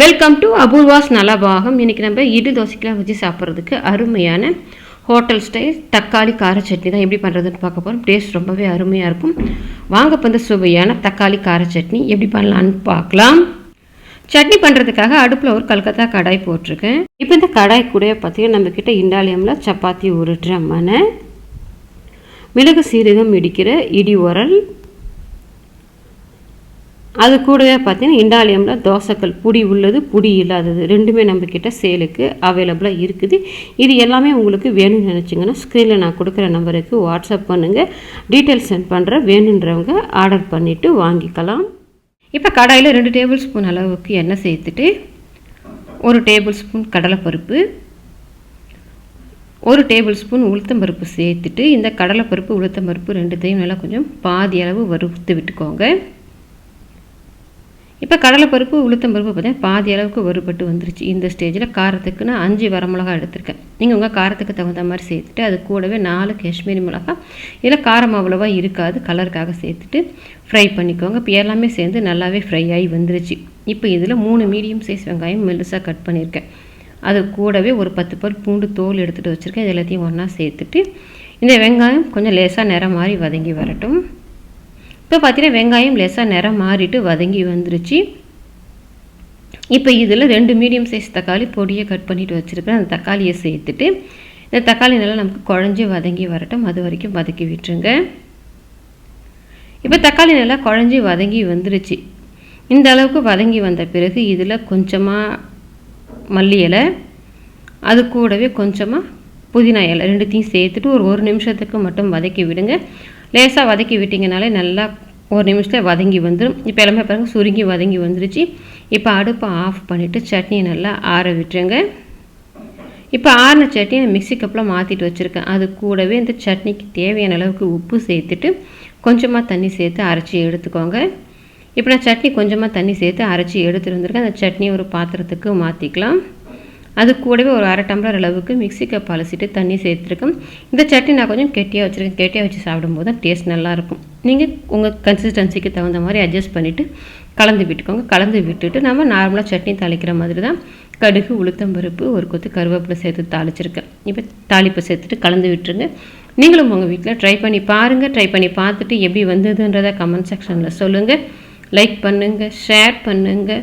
Welcome to Apoorva's Nalabagam இன்றைக்கி நம்ம இடு தோசைக்கெலாம் வச்சு சாப்பிட்றதுக்கு அருமையான ஹோட்டல் ஸ்டைல் தக்காளி கார சட்னி தான் எப்படி பண்ணுறதுன்னு பார்க்க போகிறோம் டேஸ்ட் ரொம்பவே அருமையாக இருக்கும். வாங்க இப்போ இந்த சுவையான தக்காளி கார சட்னி எப்படி பண்ணலான்னு பார்க்கலாம். சட்னி பண்ணுறதுக்காக அடுப்பில் ஒரு கல்கத்தா கடாய் போட்டிருக்கேன். இப்போ இந்த கடாய் கூட பார்த்தீங்கன்னா நம்மக்கிட்ட இண்டாலியமில் சப்பாத்தி உருட்டுற மனை மிளகு சீரகம் இடிக்கிற இடி உரல் அது கூடவே பார்த்தீங்கன்னா இண்டாலியமில் தோசைக்கல் புடி உள்ளது புடி இல்லாதது ரெண்டுமே நம்மக்கிட்ட சேலுக்கு அவைலபிளாக இருக்குது. இது எல்லாமே உங்களுக்கு வேணும்னு நினச்சிங்கன்னா ஸ்க்ரீனில் நான் கொடுக்குற நம்பருக்கு வாட்ஸ்அப் பண்ணுங்கள் டீட்டெயில்ஸ் சென்ட் பண்ணுற வேணுன்றவங்க ஆர்டர் பண்ணிவிட்டு வாங்கிக்கலாம். இப்போ கடாயில் ரெண்டு டேபிள் ஸ்பூன் அளவுக்கு எண்ணெய் சேர்த்துட்டு ஒரு டேபிள் ஸ்பூன் கடலைப்பருப்பு ஒரு டேபிள் ஸ்பூன் உளுத்தம்பருப்பு சேர்த்துட்டு இந்த கடலைப்பருப்பு உளுத்தம்பருப்பு ரெண்டுத்தையும் நல்லா கொஞ்சம் பாதி அளவு வறுத்து விட்டுக்கோங்க. இப்போ கடலைப்பருப்பு உளுத்தம்பருப்பு பார்த்தீங்கன்னா பாதி அளவுக்கு வறுபட்டு வந்துருச்சு. இந்த ஸ்டேஜில் காரத்துக்கு நான் அஞ்சு வரமிளகா எடுத்திருக்கேன். நீங்கள் உங்கள் காரத்துக்கு தகுந்த மாதிரி சேர்த்துட்டு அது கூடவே நாலு காஷ்மீரி மிளகா. இதில் காரம் அவ்வளோவா இருக்காது கலருக்காக சேர்த்துட்டு ஃப்ரை பண்ணிக்கோங்க. இப்போ எல்லாமே சேர்ந்து நல்லாவே ஃப்ரை ஆகி வந்துருச்சு. இப்போ இதில் மூணு மீடியம் சைஸ் வெங்காயம் மெல்லுசாக கட் பண்ணியிருக்கேன் அது கூடவே ஒரு பத்து பல் பூண்டு தோல் எடுத்துகிட்டு வச்சுருக்கேன். இது எல்லாத்தையும் ஒன்றா சேர்த்துட்டு இந்த வெங்காயம் கொஞ்சம் லேசாக நிறம் மாதிரி வதங்கி வரட்டும். இப்போ பார்த்தீங்கன்னா வெங்காயம் லேசாக நிறம் மாறிட்டு வதங்கி வந்துருச்சு. இப்போ இதில் ரெண்டு மீடியம் சைஸ் தக்காளி பொடியை கட் பண்ணிட்டு வச்சுருக்கேன் அந்த தக்காளியை சேர்த்துட்டு இந்த தக்காளி நல்லா நமக்கு குழஞ்சி வதங்கி வரட்டும். அது வரைக்கும் வதக்கி விட்டுருங்க. இப்போ தக்காளி நல்லா குழஞ்சி வதங்கி வந்துருச்சு. இந்த அளவுக்கு வதங்கி வந்த பிறகு இதில் கொஞ்சமாக மல்லி இலை அது கூடவே கொஞ்சமாக புதினா இலை ரெண்டுத்தையும் சேர்த்துட்டு ஒரு ஒரு நிமிஷத்துக்கு மட்டும் வதக்கி விடுங்க. லேசாக வதக்கி விட்டிங்கனாலே நல்லா ஒரு நிமிஷத்தில் வதங்கி வந்துடும் இப்போ எல்லாமே பாருங்கள் சுருங்கி வதங்கி வந்துருச்சு. இப்போ அடுப்பை ஆஃப் பண்ணிவிட்டு சட்னியை நல்லா ஆற விட்டுருங்க. இப்போ ஆறின சட்னி நான் மிக்சி கப்பில் மாற்றிட்டு வச்சுருக்கேன். அது கூடவே இந்த சட்னிக்கு தேவையான அளவுக்கு உப்பு சேர்த்துட்டு கொஞ்சமாக தண்ணி சேர்த்து அரைச்சி எடுத்துக்கோங்க. இப்போ நான் சட்னி கொஞ்சமாக தண்ணி சேர்த்து அரைச்சி எடுத்துகிட்டு வந்திருக்கேன். அந்த சட்னி ஒரு பாத்திரத்துக்கு மாற்றிக்கலாம் அது கூடவே ஒரு அரை டம்ளர் அளவுக்கு மிக்சி கப் அலசிட்டு தண்ணி சேர்த்துருக்கேன் இந்த சட்னி நான் கொஞ்சம் கெட்டியாக வச்சுருக்கேன். கெட்டியாக வச்சு சாப்பிடும்போது தான் டேஸ்ட் நல்லாயிருக்கும். நீங்கள் உங்கள் கன்சிஸ்டன்சிக்கு தகுந்த மாதிரி அட்ஜஸ்ட் பண்ணிவிட்டு கலந்து விட்டுக்கோங்க. கலந்து விட்டுட்டு நம்ம நார்மலாக சட்னி தாளிக்கிற மாதிரி தான் கடுகு உளுத்தம்பருப்பு ஒரு கொத்து கருவேப்பிலை சேர்த்து தாளிச்சிருக்கேன். இப்போ தாளிப்பை சேர்த்துட்டு கலந்து விட்டுருங்க. நீங்களும் உங்கள் வீட்டில் ட்ரை பண்ணி பாருங்கள் ட்ரை பண்ணி பார்த்துட்டு எப்படி வந்ததுன்றதை கமெண்ட் செக்ஷனில் சொல்லுங்கள் லைக் பண்ணுங்கள் ஷேர் பண்ணுங்கள்